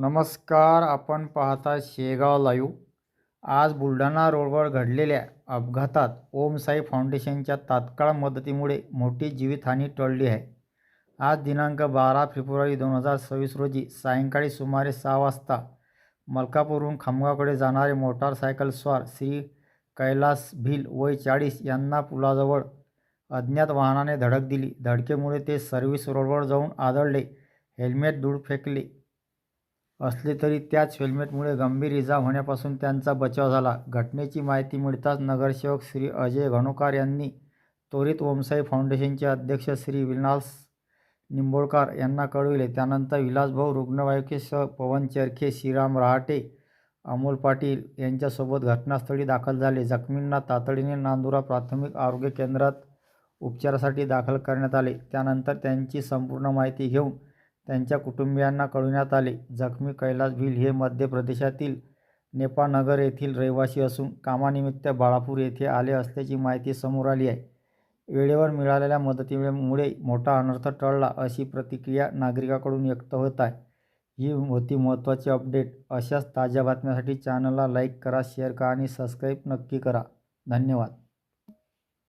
नमस्कार आपण पाहता शेगाव लाईव्ह. आज बुलढाणा रोडवर घडलेल्या अपघातात ओम साई फाउंडेशनच्या तात्काळ मदतीमुळे मोठी जीवितहानी टळली आहे. आज दिनांक बारा फेब्रुवारी दोन हजार सव्वीस रोजी सायंकाळी सुमारे सहा वाजता मलकापूरहून खामगावकडे जाणारे मोटारसायकलस्वार श्री कैलास भिल वय चाळीस यांना पुलाजवळ अज्ञात वाहनाने धडक दिली. धडकेमुळे ते सर्व्हिस रोडवर जाऊन आदळले. हेल्मेट दूर फेकले. असले तरी त्याच हेल्मेटमुळे गंभीर इजा होण्यापासून त्यांचा बचाव झाला. घटनेची माहिती मिळताच नगरसेवक श्री अजय घणोकार यांनी त्वरित ओमसाई फाउंडेशनचे अध्यक्ष श्री विलास निंबोळकर यांना कळविले. त्यानंतर विलासभाऊ रुग्णवाहिकेसह पवन चरखे श्रीराम रहाटे अमोल पाटील यांच्यासोबत घटनास्थळी दाखल झाले. जखमींना तातडीने नांदुरा प्राथमिक आरोग्य केंद्रात उपचारासाठी दाखल करण्यात आले. त्यानंतर त्यांची संपूर्ण माहिती घेऊन त्यांच्या कुटुंबियांना कळविण्यात आले. जखमी कैलास भिल हे मध्य प्रदेशातील नेपाळनगर येथील रहिवासी असून कामानिमित्त बाळापूर येथे आले असल्याची माहिती समोर आली आहे. वेळेवर मिळालेल्या मदतीमुळे मोठा अनर्थ टळला अशी प्रतिक्रिया नागरिकाकडून व्यक्त होत आहे. ही होती महत्त्वाची अपडेट. अशाच ताज्या बातम्यासाठी चॅनलला लाईक करा शेअर करा आणि सबस्क्राईब नक्की करा. धन्यवाद.